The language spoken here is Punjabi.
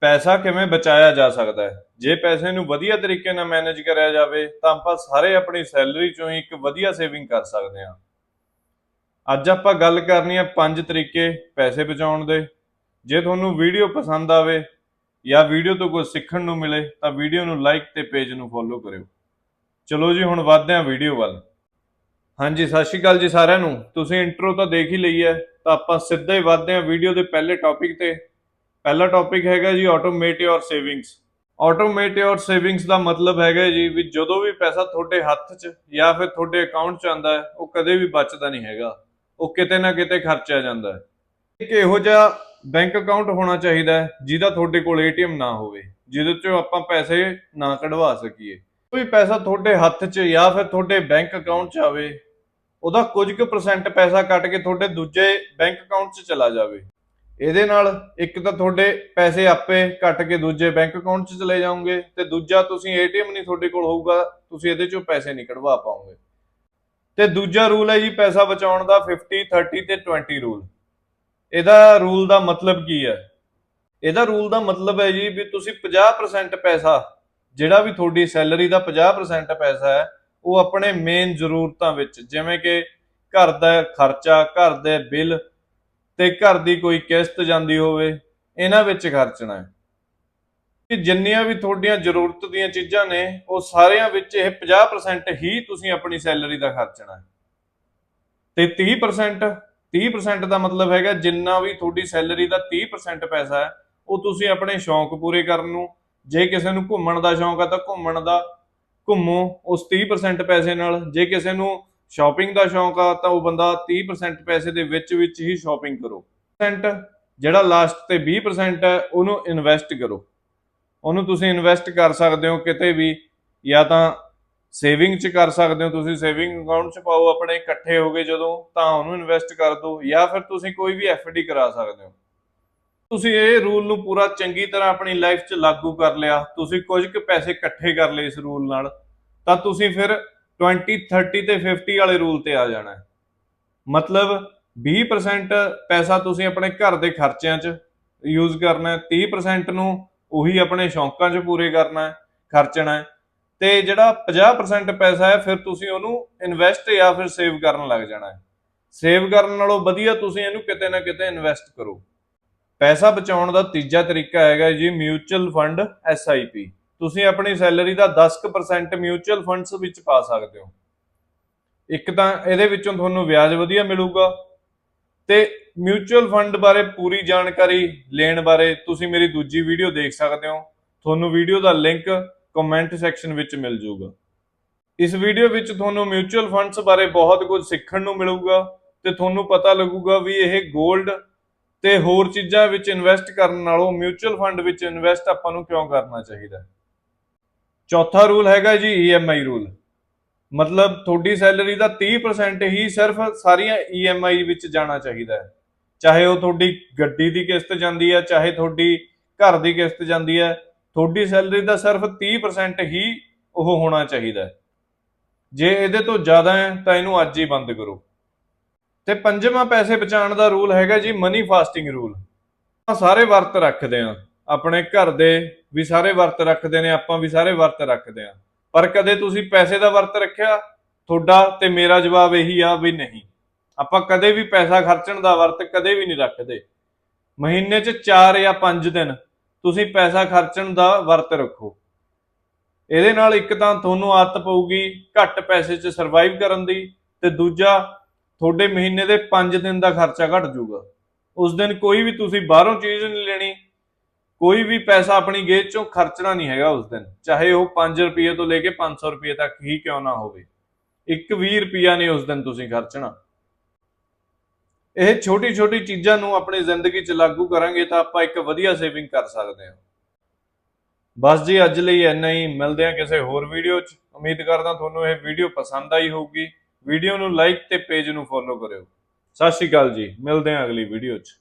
ਪੈਸਾ ਕਿਵੇਂ ਬਚਾਇਆ ਜਾ ਸਕਦਾ ਹੈ? ਜੇ ਪੈਸੇ ਨੂੰ ਵਧੀਆ ਤਰੀਕੇ ਨਾਲ ਮੈਨੇਜ ਕਰਿਆ ਜਾਵੇ, ਤਾਂ ਆਪਾਂ ਸਾਰੇ ਆਪਣੀ ਸੈਲਰੀ ਚੋਂ ਹੀ ਇੱਕ ਵਧੀਆ ਸੇਵਿੰਗ ਕਰ ਸਕਦੇ ਹਾਂ। ਅੱਜ ਆਪਾਂ ਗੱਲ ਕਰਨੀ ਹੈ ਪੰਜ ਤਰੀਕੇ ਪੈਸੇ ਬਚਾਉਣ ਦੇ। ਜੇ ਤੁਹਾਨੂੰ ਵੀਡੀਓ ਪਸੰਦ ਆਵੇ ਜਾਂ ਵੀਡੀਓ ਤੋਂ ਕੁਝ ਸਿੱਖਣ ਨੂੰ ਮਿਲੇ, ਤਾਂ ਵੀਡੀਓ ਨੂੰ ਲਾਈਕ ਤੇ ਪੇਜ ਨੂੰ ਫੋਲੋ ਕਰਿਓ। ਚਲੋ ਜੀ, ਹੁਣ ਵੱਧਦੇ ਹਾਂ ਵੀਡੀਓ ਵੱਲ। ਹਾਂਜੀ, ਸਤਿ ਸ਼੍ਰੀ ਅਕਾਲ ਜੀ ਸਾਰਿਆਂ ਨੂੰ। ਤੁਸੀਂ ਇੰਟਰੋ ਤਾਂ ਦੇਖ ਹੀ ਲਈ ਹੈ, ਤਾਂ ਆਪਾਂ ਸਿੱਧਾ ਹੀ ਵੱਧਦੇ ਹਾਂ ਵੀਡੀਓ ਦੇ ਪਹਿਲੇ ਟੌਪਿਕ ਤੇ। ਪਹਿਲਾ ਟੌਪਿਕ ਹੈਗਾ ਜੀ automate your savings automate your savings ਦਾ ਮਤਲਬ ਹੈਗਾ ਜੀ ਵੀ ਜਦੋਂ ਵੀ ਪੈਸਾ ਤੁਹਾਡੇ ਹੱਥ 'ਚ ਜਾਂ ਫਿਰ ਤੁਹਾਡੇ ਅਕਾਊਂਟ 'ਚ ਆਂਦਾ ਹੈ, ਉਹ ਕਦੇ ਵੀ ਬਚਦਾ ਨਹੀਂ ਹੈਗਾ। ਉਹ ਕਿਤੇ ਨਾ ਕਿਤੇ ਖਰਚਿਆ ਜਾਂਦਾ ਹੈ। ਇੱਕ ਇਹੋ ਜਿਹਾ ਬੈਂਕ ਅਕਾਊਂਟ ਹੋਣਾ ਚਾਹੀਦਾ ਹੈ, ਜਿਹਦਾ ਤੁਹਾਡੇ ਕੋਲ ਏਟੀਐਮ ਨਾ ਹੋਵੇ, ਜਿਹਦੇ 'ਚੋਂ ਆਪਾਂ ਪੈਸੇ ਨਾ ਕਢਵਾ ਸਕੀਏ। ਕੋਈ ਪੈਸਾ ਤੁਹਾਡੇ ਹੱਥ 'ਚ ਜਾਂ ਫਿਰ ਤੁਹਾਡੇ ਬੈਂਕ ਅਕਾਊਂਟ 'ਚ ਆਵੇ, ਉਹਦਾ ਕੁਝ ਕੁ ਪਰਸੈਂਟ ਪੈਸਾ ਕੱਟ ਕੇ ਤੁਹਾਡੇ ਦੂਜੇ ਬੈਂਕ ਅਕਾਊਂਟ 'ਚ ਚਲਾ ਜਾਵੇ। ਇਹਦੇ ਨਾਲ ਇੱਕ ਤਾਂ ਤੁਹਾਡੇ ਪੈਸੇ ਆਪੇ ਕੱਟ ਕੇ ਦੂਜੇ ਬੈਂਕ ਅਕਾਊਂਟ 'ਚ ਚਲੇ ਜਾਓਗੇ ਤੇ ਦੂਜਾ ਤੁਸੀਂ ਏਟੀਐਮ ਨਹੀਂ ਤੁਹਾਡੇ ਕੋਲ ਹੋਊਗਾ, ਤੁਸੀਂ ਇਹਦੇ 'ਚੋਂ ਪੈਸੇ ਨਹੀਂ ਕਢਵਾ ਪਾਓਗੇ। ਤੇ ਦੂਜਾ ਰੂਲ ਹੈ ਜੀ ਪੈਸਾ ਬਚਾਉਣ ਦਾ 50 30 ਤੇ 20 ਰੂਲ ਇਹਦਾ ਰੂਲ ਦਾ ਮਤਲਬ ਕੀ ਹੈ? ਇਹਦਾ ਰੂਲ ਦਾ ਮਤਲਬ ਹੈ ਜੀ ਵੀ ਤੁਸੀਂ 50% ਪੈਸਾ, ਜਿਹੜਾ ਵੀ ਤੁਹਾਡੀ ਸੈਲਰੀ ਦਾ 50% ਪੈਸਾ ਹੈ, ਉਹ ਆਪਣੇ ਮੇਨ ਜ਼ਰੂਰਤਾਂ ਵਿੱਚ, ਜਿਵੇਂ ਕਿ ਘਰ ਦਾ ਖਰਚਾ, ਘਰ ਦੇ ਬਿੱਲ ਤੇ ਘਰ ਦੀ ਕੋਈ ਕਿਸ਼ਤ ਜਾਂਦੀ ਹੋਵੇ, ਇਹਨਾਂ ਵਿੱਚ ਖਰਚਣਾ ਹੈ। ਕਿ ਜਿੰਨੀਆਂ ਵੀ ਤੁਹਾਡੀਆਂ ਜ਼ਰੂਰਤ ਦੀਆਂ ਚੀਜ਼ਾਂ ਨੇ, ਉਹ ਸਾਰਿਆਂ ਵਿੱਚ ਇਹ 50% ਹੀ ਤੁਸੀਂ ਆਪਣੀ ਸੈਲਰੀ ਦਾ ਖਰਚਣਾ ਹੈ। ਤੇ 30% 30% ਦਾ ਮਤਲਬ ਹੈਗਾ, ਜਿੰਨਾ ਵੀ ਤੁਹਾਡੀ ਸੈਲਰੀ ਦਾ 30% ਪੈਸਾ ਹੈ, ਉਹ ਤੁਸੀਂ ਆਪਣੇ ਸ਼ੌਂਕ ਪੂਰੇ ਕਰਨ ਨੂੰ, ਜੇ ਕਿਸੇ ਨੂੰ ਘੁੰਮਣ ਦਾ ਸ਼ੌਂਕ ਹੈ ਤਾਂ ਘੁੰਮਣ ਦਾ, ਘੁੰਮੋ ਉਸ 30% ਪੈਸੇ ਨਾਲ, ਜੇ ਕਿਸੇ ਨੂੰ ਸ਼ਾਪਿੰਗ ਦਾ ਸ਼ੌਂਕ ਆ, ਤਾਂ ਉਹ ਬੰਦਾ 30% ਪੈਸੇ ਦੇ ਵਿੱਚ ਵਿੱਚ ਹੀ ਸ਼ਾਪਿੰਗ ਕਰੋ। percent ਜਿਹੜਾ ਲਾਸਟ ਤੇ 20% ਹੈ, ਉਹਨੂੰ ਇਨਵੈਸਟ ਕਰੋ। ਉਹਨੂੰ ਤੁਸੀਂ ਇਨਵੈਸਟ ਕਰ ਸਕਦੇ ਹੋ ਕਿਤੇ ਵੀ, ਜਾਂ ਤਾਂ ਸੇਵਿੰਗ ਚ ਕਰ ਸਕਦੇ ਹੋ। ਤੁਸੀਂ ਸੇਵਿੰਗ ਅਕਾਊਂਟ ਚ ਪਾਓ, ਆਪਣੇ ਇਕੱਠੇ ਹੋ ਗਏ ਜਦੋਂ, ਤਾਂ ਉਹਨੂੰ ਇਨਵੈਸਟ ਕਰ ਦਿਓ ਜਾਂ ਫਿਰ ਤੁਸੀਂ ਕੋਈ ਵੀ ਡੀ ਕਰਾ ਸਕਦੇ ਹੋ। ਤੁਸੀਂ ਇਹ ਰੂਲ ਨੂੰ ਪੂਰਾ ਚੰਗੀ ਤਰ੍ਹਾਂ ਆਪਣੀ ਲਾਈਫ 'ਚ ਲਾਗੂ ਕਰ ਲਿਆ। ਤੁਸੀਂ ਕੁਝ ਕੁ ਪੈਸੇ ਇਕੱਠੇ ਕਰ ਲਏ ਇਸ ਰੂਲ ਨਾਲ। ਤਾਂ ਤੁਸੀਂ ਫਿਰ 20 30 ਤੇ 50 ਵਾਲੇ ਰੂਲ ਤੇ ਆ ਜਾਣਾ ਹੈ। ਮਤਲਬ 20% ਪੈਸਾ ਤੁਸੀਂ ਆਪਣੇ ਘਰ ਦੇ ਖਰਚਿਆਂ 'ਚ ਯੂਜ਼ ਕਰਨਾ ਹੈ 30% ਨੂੰ ਉਹੀ ਆਪਣੇ ਸ਼ੌਂਕਾਂ 'ਚ ਪੂਰੇ ਕਰਨਾ ਹੈ, ਖਰਚਣਾ ਹੈ। ਤੇ ਜਿਹੜਾ 50% ਪੈਸਾ ਹੈ, ਫਿਰ ਤੁਸੀਂ ਉਹਨੂੰ ਇਨਵੈਸਟ ਜਾਂ ਫਿਰ ਸੇਵ ਕਰਨ ਲੱਗ ਜਾਣਾ ਹੈ। ਸੇਵ ਕਰਨ ਨਾਲੋਂ ਵਧੀਆ ਤੁਸੀਂ ਇਹਨੂੰ ਕਿਤੇ ਨਾ ਕਿਤੇ ਇਨਵੈਸਟ ਕਰੋ। ਪੈਸਾ ਬਚਾਉਣ ਦਾ ਤੀਜਾ ਤਰੀਕਾ ਹੈਗਾ ਜੀ ਮਿਊਚੁਅਲ ਫੰਡ ਐਸਆਈਪੀ ਤੁਸੀਂ ਆਪਣੀ ਸੈਲਰੀ ਦਾ 10% ਮਿਊਚੁਅਲ ਫੰਡਸ ਵਿੱਚ ਪਾ ਸਕਦੇ ਹੋ। ਇੱਕ ਤਾਂ ਇਹਦੇ ਵਿੱਚੋਂ ਤੁਹਾਨੂੰ ਵਿਆਜ ਵਧੀਆ ਮਿਲੂਗਾ ਤੇ ਮਿਊਚੁਅਲ ਫੰਡ ਬਾਰੇ ਪੂਰੀ ਜਾਣਕਾਰੀ ਲੈਣ ਬਾਰੇ ਤੁਸੀਂ ਮੇਰੀ ਦੂਜੀ ਵੀਡੀਓ ਦੇਖ ਸਕਦੇ ਹੋ। ਤੁਹਾਨੂੰ ਵੀਡੀਓ ਦਾ ਲਿੰਕ ਕਮੈਂਟ ਸੈਕਸ਼ਨ ਵਿੱਚ ਮਿਲ ਜਾਊਗਾ। ਇਸ ਵੀਡੀਓ ਵਿੱਚ ਤੁਹਾਨੂੰ ਮਿਊਚੁਅਲ ਫੰਡਸ ਬਾਰੇ ਬਹੁਤ ਕੁਝ ਸਿੱਖਣ ਨੂੰ ਮਿਲੂਗਾ ਤੇ ਤੁਹਾਨੂੰ ਪਤਾ ਲੱਗੂਗਾ ਵੀ ਇਹ 골ਡ ਤੇ ਹੋਰ ਚੀਜ਼ਾਂ ਵਿੱਚ ਇਨਵੈਸਟ ਕਰਨ ਨਾਲੋਂ ਮਿਊਚੁਅਲ ਫੰਡ ਵਿੱਚ ਇਨਵੈਸਟ ਆਪਾਂ ਨੂੰ ਕਿਉਂ ਕਰਨਾ ਚਾਹੀਦਾ। ਹੈ ਚੌਥਾ ਰੂਲ ਹੈਗਾ ਜੀ ਈਐਮਆਈ ਰੂਲ। ਮਤਲਬ ਤੁਹਾਡੀ ਸੈਲਰੀ ਦਾ 30% ਹੀ ਸਿਰਫ ਸਾਰੀਆਂ ਈਐਮਆਈ ਵਿੱਚ ਜਾਣਾ ਚਾਹੀਦਾ ਹੈ। ਚਾਹੇ ਉਹ ਤੁਹਾਡੀ ਗੱਡੀ ਦੀ ਕਿਸ਼ਤ ਜਾਂਦੀ ਹੈ, ਚਾਹੇ ਤੁਹਾਡੀ ਘਰ ਦੀ ਕਿਸ਼ਤ ਜਾਂਦੀ ਹੈ, ਤੁਹਾਡੀ ਸੈਲਰੀ ਦਾ ਸਿਰਫ 30% ਹੀ ਉਹ ਹੋਣਾ ਚਾਹੀਦਾ ਹੈ। ਜੇ ਇਹਦੇ ਤੋਂ ਜ਼ਿਆਦਾ ਹੈ, ਤਾਂ ਇਹਨੂੰ ਅੱਜ ਹੀ ਬੰਦ ਕਰੋ। ਤੇ ਪੰਜਵਾਂ ਪੈਸੇ ਬਚਾਉਣ ਦਾ ਰੂਲ ਹੈਗਾ ਜੀ ਮਨੀ ਫਾਸਟਿੰਗ ਰੂਲ। ਸਾਰੇ ਵਰਤ ਰੱਖਦੇ ਆ ਆਪਣੇ ਘਰ ਦੇ ਵੀ ਸਾਰੇ ਵਰਤ ਰੱਖਦੇ ਨੇ, ਆਪਾਂ ਵੀ ਸਾਰੇ ਵਰਤ ਰੱਖਦੇ ਆ ਪਰ ਕਦੇ ਤੁਸੀਂ ਪੈਸੇ ਦਾ ਵਰਤ ਰੱਖਿਆ? ਤੁਹਾਡਾ ਤੇ ਮੇਰਾ ਜਵਾਬ ਇਹੀ ਆ ਵੀ ਨਹੀਂ। ਆਪਾਂ ਕਦੇ ਵੀ ਪੈਸਾ ਖਰਚਣ ਦਾ ਵਰਤ ਕਦੇ ਵੀ ਨਹੀਂ ਰੱਖਦੇ। ਮਹੀਨੇ 'ਚ 4 ਜਾਂ 5 ਦਿਨ ਤੁਸੀਂ ਪੈਸਾ ਖਰਚਣ ਦਾ ਵਰਤ ਰੱਖੋ। ਇਹਦੇ ਨਾਲ ਇੱਕ ਤਾਂ ਤੁਹਾਨੂੰ ਆਦਤ ਪਊਗੀ ਘੱਟ ਪੈਸੇ 'ਚ ਸਰਵਾਈਵ ਕਰਨ ਦੀ ਤੇ ਦੂਜਾ ਤੁਹਾਡੇ ਮਹੀਨੇ ਦੇ 5 ਦਿਨ ਦਾ ਖਰਚਾ ਘਟ ਜਾਊਗਾ। ਉਸ ਦਿਨ ਕੋਈ ਵੀ ਤੁਸੀਂ ਬਾਹਰੋਂ ਚੀਜ਼ ਨਹੀਂ ਲੈਣੀ ਕੋਈ ਵੀ ਪੈਸਾ ਆਪਣੀ ਗੇਜ ਚੋਂ ਖਰਚਣਾ ਨਹੀਂ ਹੈਗਾ ਉਸ ਦਿਨ, ਚਾਹੇ ਉਹ 5 ਰੁਪਏ ਤੋਂ ਲੈ ਕੇ 500 ਰੁਪਏ ਤੱਕ ਹੀ ਕਿਉਂ ਨਾ ਹੋਵੇ। ਇੱਕ 20 ਰੁਪਿਆ ਨੇ ਉਸ ਦਿਨ ਤੁਸੀਂ ਖਰਚਣਾ। ਇਹ ਛੋਟੀ ਛੋਟੀ ਚੀਜ਼ਾਂ ਨੂੰ ਆਪਣੀ ਜ਼ਿੰਦਗੀ 'ਚ ਲਾਗੂ ਕਰਾਂਗੇ ਤਾਂ ਆਪਾਂ ਇੱਕ ਵਧੀਆ ਸੇਵਿੰਗ ਕਰ ਸਕਦੇ ਹਾਂ। ਬਸ ਜੀ, ਅੱਜ ਲਈ ਇੰਨਾ ਹੀ। ਮਿਲਦੇ ਹਾਂ ਕਿਸੇ ਹੋਰ ਵੀਡੀਓ 'ਚ। ਉਮੀਦ ਕਰਦਾ ਤੁਹਾਨੂੰ ਇਹ ਵੀਡੀਓ ਪਸੰਦ ਆਈ ਹੋਊਗੀ। ਵੀਡੀਓ ਨੂੰ ਲਾਈਕ ਤੇ ਪੇਜ ਨੂੰ ਫੋਲੋ ਕਰਿਓ। ਸਤਿ ਸ਼੍ਰੀ ਅਕਾਲ ਜੀ। ਮਿਲਦੇ ਹਾਂ ਅਗਲੀ ਵੀਡੀਓ 'ਚ।